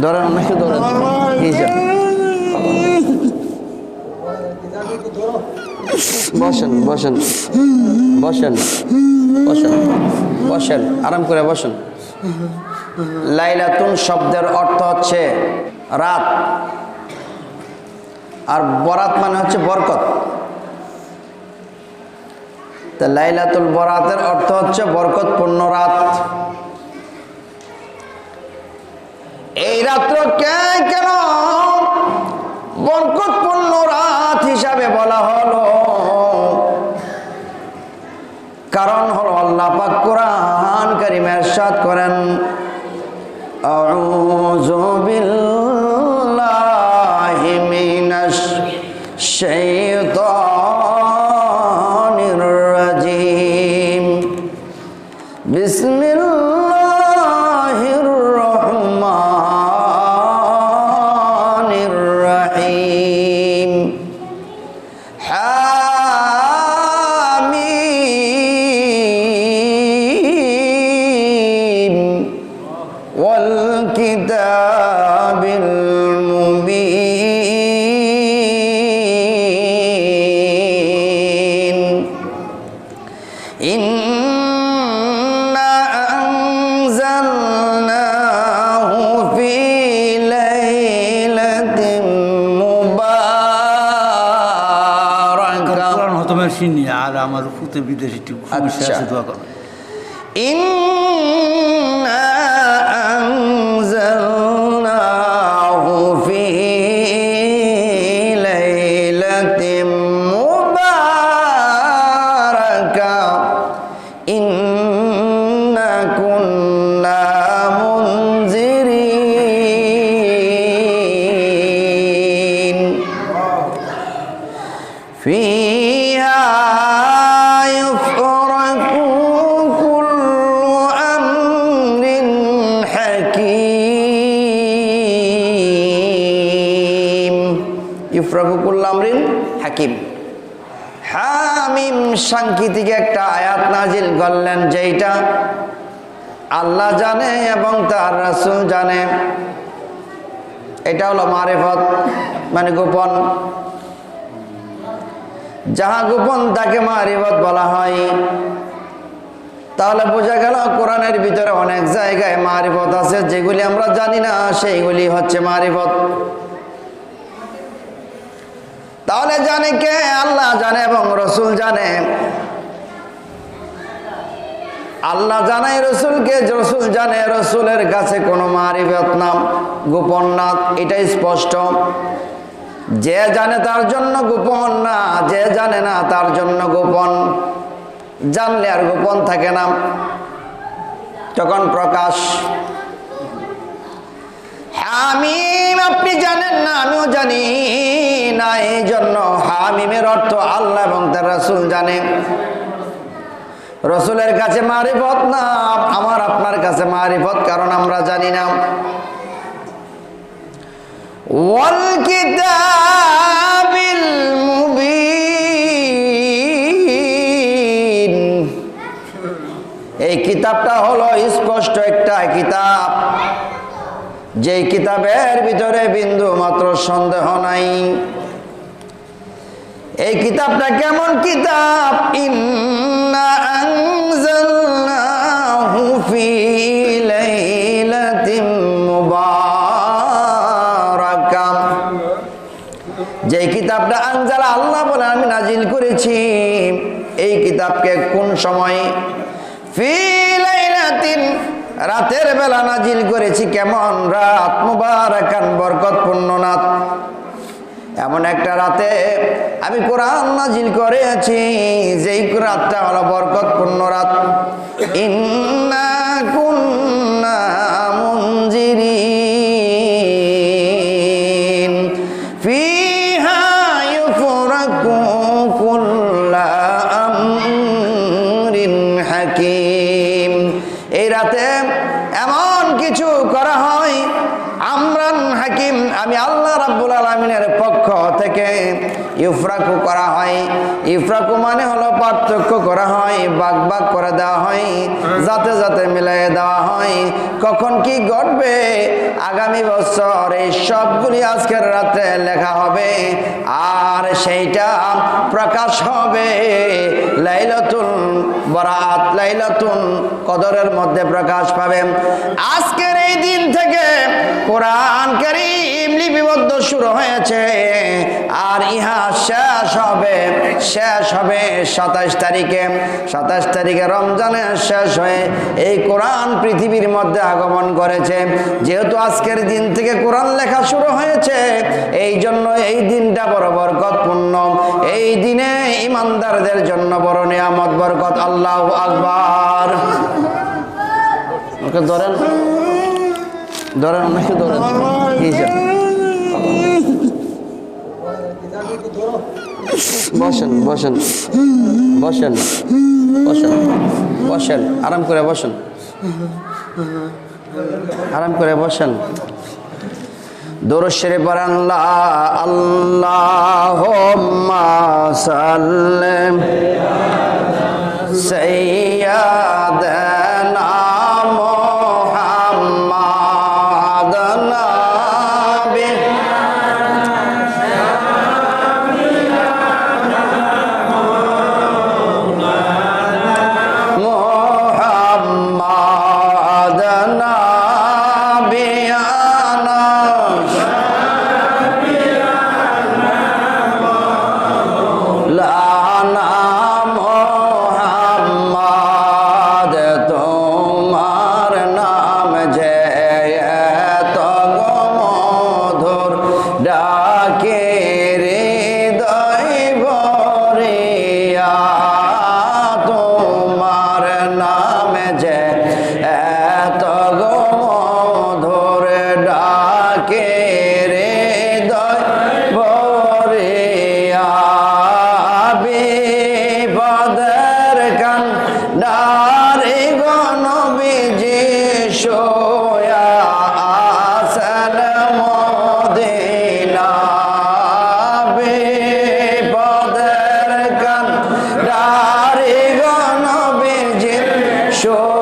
ধরেন বসেন বসেন। বসেন। বসেন। বসেন। আরাম করে বসেন। লাইলাতুন শব্দের অর্থ হচ্ছে রাত। আর বরাত মানে হচ্ছে বরকত। তা লাইলাতুল বরাতের অর্থ হচ্ছে বরকতপূর্ণ রাত। এই রাত্র কে কেন বরকতপূর্ণ রাত হিসাবে বলা হলো? কারণ হলো আল্লাহ পাক কোরআন কারিম এরশাদ করেন, আউযু বিল্লাহি মিনাশ শাই আমার পুতে বিদেশি। আছে দোয়া করো সাংকেতিক একটা আয়াত নাজিল করলেন যেটা আল্লাহ জানে এবং তার রাসূল জানে। এটা হলো মারেফত মানে গোপন। যাহা গোপন তাকে মারিবত বলা হয়। তাহলে বোঝা গেল কোরআনের ভিতরে অনেক জায়গায় মারিফত আছে, যেগুলি আমরা জানি না, সেইগুলি হচ্ছে মারিফত। তাহলে জানে কে? আল্লাহ জানে এবং রসুল জানে। আল্লাহ জানাই রসুলকে রসুল জানে, রসুলের কাছে কোনো মারিফত নাম গোপন না, এটাই স্পষ্ট। যে জানে তার জন্য গোপন না, যে জানে না তার জন্য গোপন। জানলে আর গোপন থাকে না। তখন প্রকাশ। আমি আপনি জানেন না, আমিও জানি। না এই জন্য হামিমের অর্থ আল্লাহ এবং তার রাসুল জানে। রসুলের কাছে মারিফত না, আমার আপনার কাছে মারিফত, কারণ আমরা জানি না। ওয়াল কিতাবিল মুবিন। এই কিতাবটা হলো স্পষ্ট একটা কিতাব। যে কিতাবের ভিতরে বিন্দু মাত্র সন্দেহ নাই। এই কিতাবটা কেমন কিতাব? ইন্না আনজালনাহু ফি লাইলাতিন মুবারাকাম যে কিতাবটা আনজালা আল্লাহ বলে, আমি নাজিল করেছি। এই কিতাবকে কোন সময়? ফি লাইলাতিন, রাতের বেলা নাজিল করেছি। কেমন? রাত মুবারাকান, বরকতপূর্ণ রাত এমন একটা রাতে আমি কোরআন নাজিল করেছি যেই রাতটা হলো বরকতপূর্ণ রাত। ইন্না পক্ষ থেকে ইফরাকু করা হয়। ইফরাকু মানে হলো পার্থক্য করা হয় বাগ বাগ করে দেওয়া হয়, যাতে যাতে মিলিয়ে দেওয়া হয়। কখন কি ঘটবে? আগামী বছর এই সবগুলি আজকের রাতে লেখা হবে, আর সেইটা প্রকাশ হবে লাইলাতুল বরাত লাইলাতুল কদরের মধ্যে প্রকাশ পাবে। আজকের এই দিন থেকে কোরআন কারীম লিপিবদ্ধ শুরু হয়েছে, আর ইহা শেষ হবে শেষ হবে সাতাশ তারিখে। সাতাশ তারিখে রমজানের শেষ হয়ে এই কোরআন পৃথিবীর মধ্যে আগমন করেছে। যেহেতু আজকের দিন থেকে কোরআন লেখা শুরু হয়েছে, এই জন্য এই দিনটা বড় বরকতপূর্ণ। এই দিনে ইমানদারদের জন্য বড় নিয়ামত, বরকত। আল্লাহ আকবার। ধরেন। অনেকে বসেন বসেন। বসেন। বসেন। বসেন। আরাম করে বসেন। আরাম করে বসেন। দোরশের বারান্লা আল্লাহ সাল্লেম। সেই show.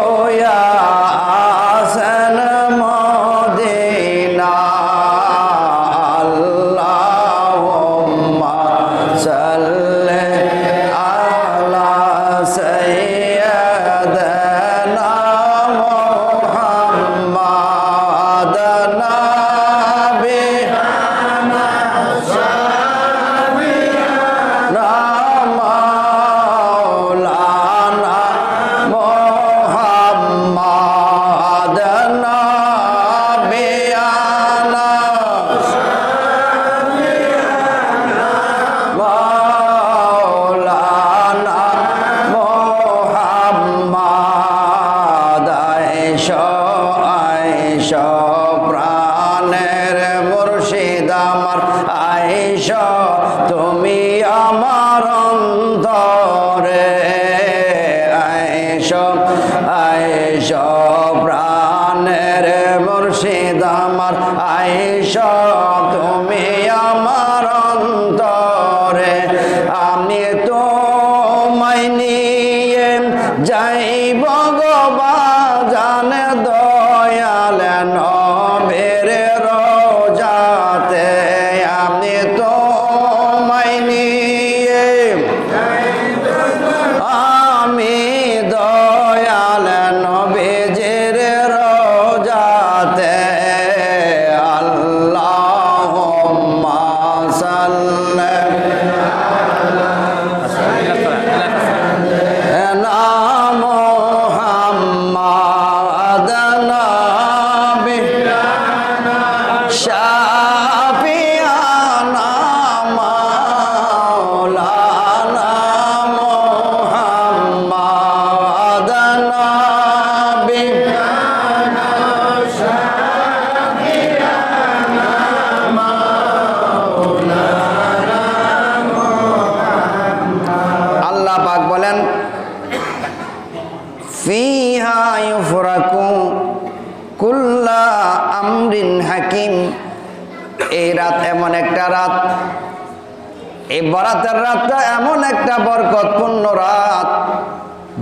এই বরাতের রাতটা এমন একটা বরকতপূর্ণ রাত,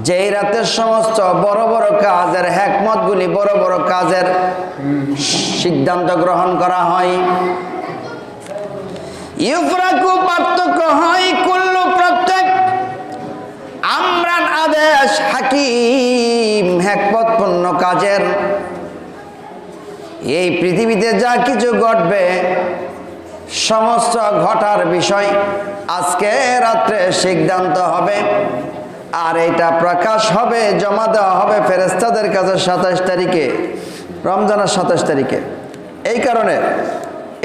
যেই রাতের সমস্ত বড় বড় কাজের হ্যাকমতগুলি বড় বড় কাজের সিদ্ধান্ত গ্রহণ করা হয়। পার্থক্য হয় কুল্লু প্রত্যেক। আমরান আদেশ হাকিম হ্যাকমতপূর্ণ কাজের। এই পৃথিবীতে যা কিছু ঘটবে সমস্ত ঘটার বিষয়। আজকে রাত্রে সিদ্ধান্ত হবে। আর এটা প্রকাশ হবে, জমা দেওয়া হবে ফেরেস্তাদের কাছে সাতাশ তারিখে, রমজানের সাতাশ তারিখে। এই কারণে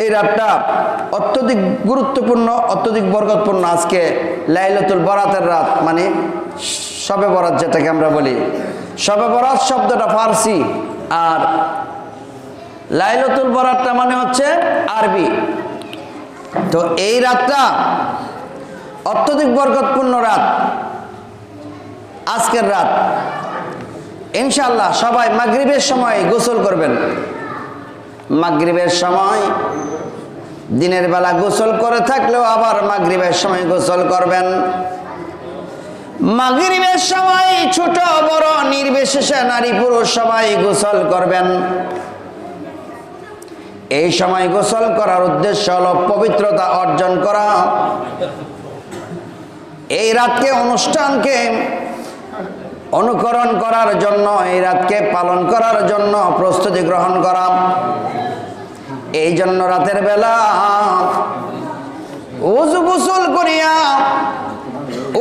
এই রাতটা অত্যধিক গুরুত্বপূর্ণ, অত্যধিক বরকতপূর্ণ আজকে লাইলতুল বরাতের রাত মানে সবে বরাত যেটাকে আমরা বলি। সবে বরাত শব্দটা ফার্সি, আর লাইলতুল বরাতটা মানে হচ্ছে আরবি। তো এই রাতটা অত্যধিক বরকতপূর্ণ রাত। আজকের রাত। ইনশাল্লাহ সবাই মাগরিবের সময় গোসল করবেন। মাগরিবের সময় দিনের বেলা গোসল করে থাকলেও আবার মাগরিবের সময় গোসল করবেন। মাগরিবের সময় ছোট বড় নির্বিশেষে নারী পুরুষ সবাই গোসল করবেন। এই সময় গোসল করার উদ্দেশ্য হল পবিত্রতা অর্জন করা। এই রাতকে, অনুষ্ঠানকে অনুকরণ করার জন্য, এই রাতকে পালন করার জন্য প্রস্তুতি গ্রহণ করা। এই জন্য রাতের বেলা উজু গোসল করিয়া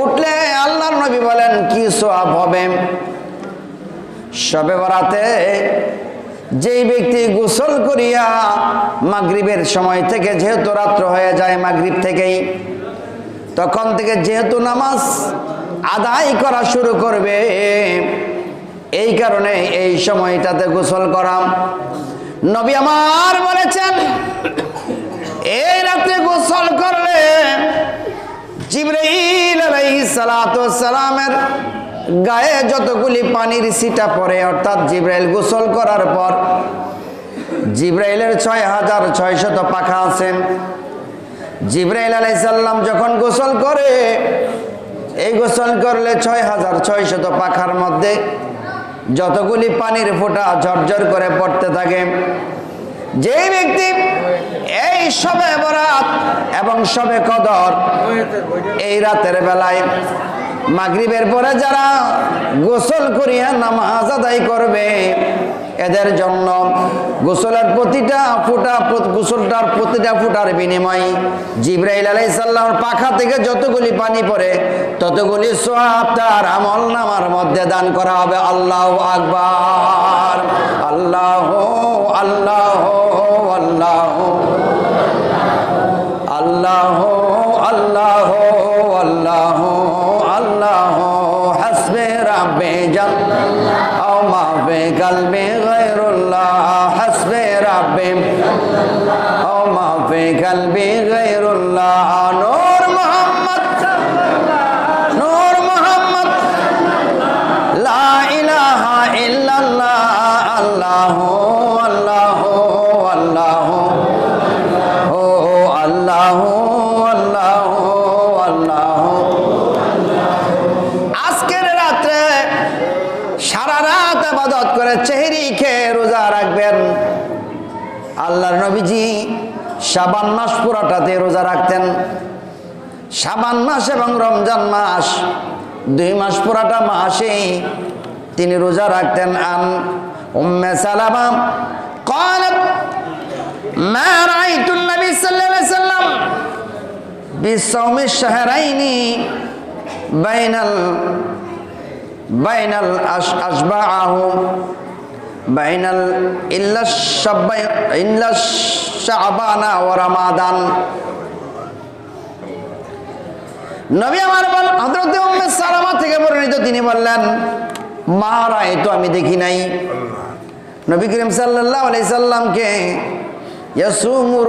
উঠলে আল্লাহর নবী বলেন, কি সোয়াব হবে? সবে বরাতে যেই ব্যক্তি গোসল করিয়া মাগরিবের সময় থেকে যেহেতু রাত্র হয়ে যায় মাগরিব থেকেই, তখন থেকে যেহেতু নামাজ আদায় করা শুরু করবে, এই কারণে এই সময়টাতে গোসল করাম। নবী আমার বলেছেন, এই রাত্রে গোসল করলে জিব্রাইল আলাইহিস সালামের গায়ে যতগুলি পানির সিটা পড়ে, অর্থাৎ জিব্রাইল গোসল করার পর, জিব্রাইলের ছয় হাজার ছয়শত পাখা আছে। জিব্রাইল আলাইসাল্লাম যখন গোসল করে, এই গোসল করলে ছয় হাজার ছয়শত পাখার মধ্যে যতগুলি পানির ফোঁটা ঝরঝর করে পড়তে থাকে। যেই ব্যক্তি এই সবে বরাত এবং সবে কদর এই রাতের বেলায় মাগরিবের পরে যারা গোসল করিয়া নামাজ আদায় করবে, এদের জন্য গোসলের প্রতিটা ফুটা গোসলটার প্রতিটা ফুটার বিনিময় জিব্রাইল আলাইসাল্লামর পাখা থেকে যতগুলি পানি পড়ে, ততগুলি সোয়াব তার আমল নামার মধ্যে দান করা হবে। আল্লাহ আকবার, আল্লাহ আল্লাহ সাবান মাস পুরাটাতে রোজা রাখতেন সাবান মাস এবং রমজান মাস দুই মাস পুরাটা মাসেই তিনি রোজা রাখতেন আন উম্মে সালামা قالت ما رأيت النبي صلى الله عليه وسلم بالصوم الشهرين بين ال بين الأشباعه বাইনাল ইল্লা সাব্বাই রামাদান। নবী আমার থেকে তিনি বললেন মারা এ তো আমি দেখি নাই। নবী করিম সাল্লাল্লাহু সাল্লামকে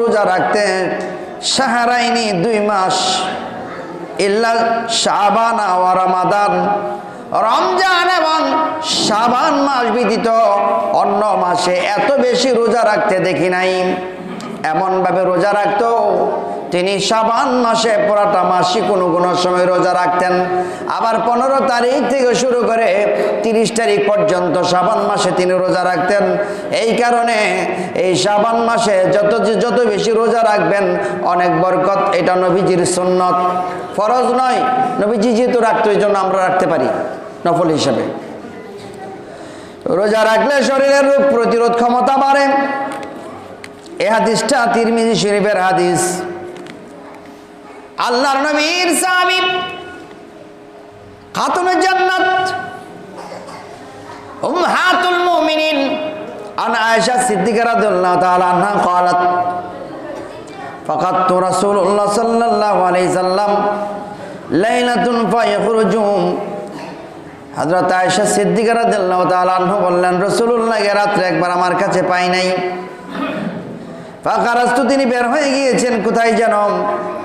রোজা রাখতেন সাহারাইনি দুই মাস, ইল্লা শাবানা ওয়া রামাদান। রমজান এবং সাবান মাস ব্যতীত অন্য মাসে এত বেশি রোজা রাখতে দেখি নাই। এমনভাবে রোজা রাখতো, তিনি সাবান মাসে পুরাটা মাসই কোনো কোনো সময় রোজা রাখতেন। আবার পনেরো তারিখ থেকে শুরু করে তিরিশ তারিখ পর্যন্ত সাবান মাসে তিনি রোজা রাখতেন। এই কারণে এই সাবান মাসে যত যত বেশি রোজা রাখবেন, অনেক বরকত, এটা নবীজির সুন্নত। ফরজ নয়, নবীজি যেহেতু রাখতো, এই জন্য আমরা রাখতে পারি। নফল হিসাবে রোজা রাখলে শরীরের রোগ প্রতিরোধ ক্ষমতা বাড়ে এ হাদিসটা তিরমিজি শরীফের হাদিস আল্লাহর নবীর সাহাবী খাতুনের জান্নাত উম্মাহাতুল মুমিনিন আন আয়েশা সিদ্দিকা রাদিয়াল্লাহু তাআলা আনহা قالت فقدت رسول الله صلى الله عليه وسلم ليلة فيخرج হযরত আয়েশা সিদ্দিকা রাদিয়াল্লাহু তাআলা আনহা বললেন রাসূলুল্লাহকে রাত্রে একবার আমার কাছে পাই নাই ফাকারাস্তু তিনি বের হয়ে গিয়েছেন কোথায় যেন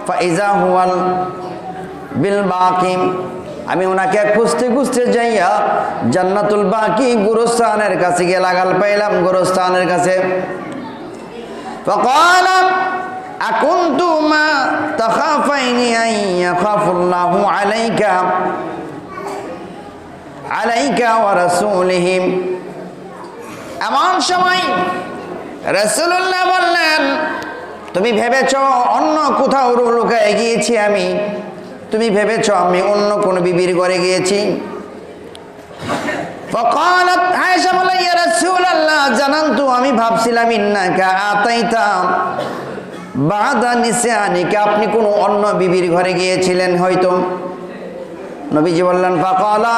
ফাইজা হুয়াল বিল বাকিম আমি ওনাকে খুঁজতে খুঁজতে যাইয়া জান্নাতুল বাকি গুরুস্থানের কাছে গিয়ে লাগাল পাইলাম গুরুস্থানের কাছে فقال أكنتما تخافين أن يخاف الله عليك عليك ورسوله এমন সময় রসুল্লাহ বললেন তুমি ভেবেছ অন্য কোথাও লুকায় গিয়েছি আমি তুমি ভেবেছ আমি অন্য কোন বিবির ঘরে গিয়েছি فقالت عائشة বলে ইয়া রাসূলুল্লাহ জানান্তু আমি ভাবছিলাম ইন্নাকা আতাইতাম বাদা নিসানিকা আপনি কোন অন্য বিবির ঘরে গিয়েছিলেন হয়তো নবীজি বললেন ফাকালা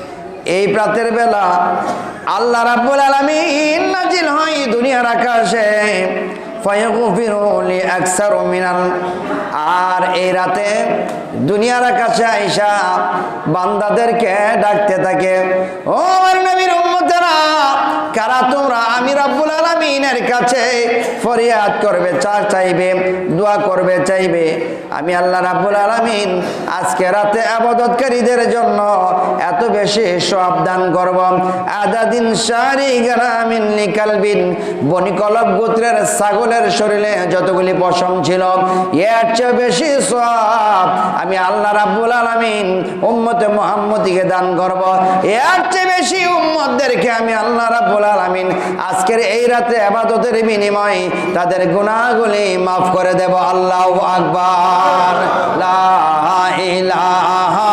এই প্রাতের বেলা আল্লাহ রাব্বুল আলামিন নাজিল হয় দুনিয়ার আকাশে আর এই রাতে দুনিয়ার আকাশে আইসা বান্দাদেরকে ডাকতে থাকে, ও আমার কারা তোমরা আমি রাব্বুল আলামিনের কাছে ফরিয়াদ করবে, চা চাইবে, দোয়া করবে, চাইবে। আমি আল্লাহ রাব্বুল আলামিন আজকে রাতে আবাদতকারীদের জন্য এত বেশি সব দান করব। আদাদিন সারি গ্রামিন লিকালবিন, বনিকলব গোত্রের ছাগলের শরীরে যতগুলি পশম ছিল, এর চেয়ে বেশি সব আমি আল্লাহ রাব্বুল আলামিন উম্মতে মুহাম্মদিকে দান করব। এর চেয়ে বেশি উম্মতদেরকে আমি আল্লাহ রাব্বুল আলামিন, আজকের এই রাতে আবাদতের বিনিময়ে তাদের গুণাগুলি মাফ করে দেব। আল্লাহ আকবার। লা ইলাহা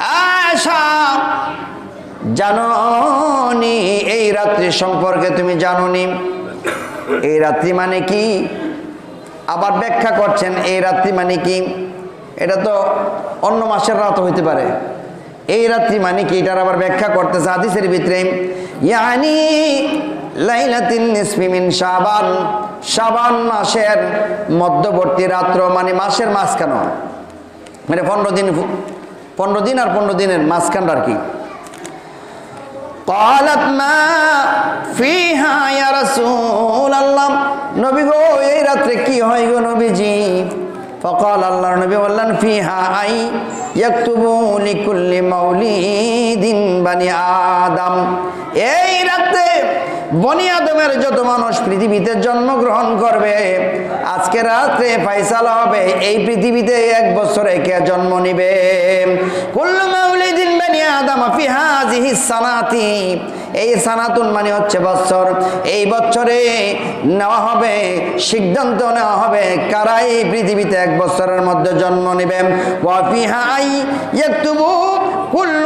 আশা জাননি এই রাত্রি সম্পর্কে তুমি জানোনি। এই রাত্রি মানে কি? আবার ব্যাখ্যা করছেন, এই রাত্রি মানে কি? এটা তো অন্য মাসের রাত হইতে পারে। এই রাত্রি মানে কি? এটার আবার ব্যাখ্যা করতেছে হাদিসের ভিতরে, ইয়ানি লাইলাতিন নিসফি মিন শাবান। শাবান মাসের মধ্যবর্তী রাত্র মানে মাসের মাঝখানো। মানে পনেরো দিন পনেরো দিন আর পনেরো দিনের মাঝখানটা আর কি قالت ما فيها يا رسول الله নবী গো এই রাত্রে কি হয় গো নবীজি فقال الله নবী বললেন ফিহা আই ইয়াকতুবু লিকুল্লি মাউলিদিন বানি আদম এই রাতে বনি আদমের যত মানুষ পৃথিবীতে জন্মগ্রহণ করবে, আজকে রাত্রে ফাইসালা হবে, এই পৃথিবীতে এক বছরে কে জন্ম নিবে? কুল্লু মাউলিদিন বানি আদম ফি হাযিহি সানাতি। এই সানাতুন মানে হচ্ছে বছর। এই বছরে নেওয়া হবে, সিদ্ধান্ত নেওয়া হবে কারা এই পৃথিবীতে এক বছরের মধ্যে জন্ম নেবে। ওয়া ফিহা আই ইয়াকতুবু কুল্লু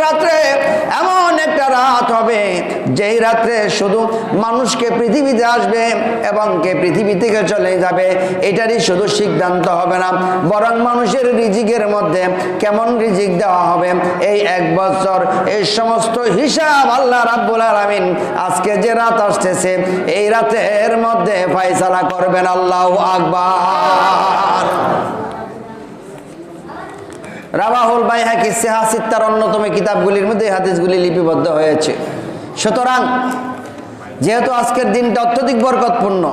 যেই রাত্রে শুধু মানুষকে পৃথিবীতে আসবে এবং কে পৃথিবী থেকে চলে যাবে, এটারই শুধু সিদ্ধান্ত হবে না, বরং মানুষের রিজিকের মধ্যে কেমন রিজিক দেওয়া হবে, এই এক বছর, এই সমস্ত হিসাব আল্লাহ রাব্বুল আলামিন আজকে যে রাত আসতেছে, এই রাতের মধ্যে ফয়সালা করবেন আল্লাহ আকবার। রাবাহুল বাইহাকি সিহাসিত্তার অন্যতম কিতাবগুলির মধ্যে হাদিসগুলি লিপিবদ্ধ হয়েছে। সুতরাং যেহেতু আজকের দিনটা অত্যধিক বরকতপূর্ণ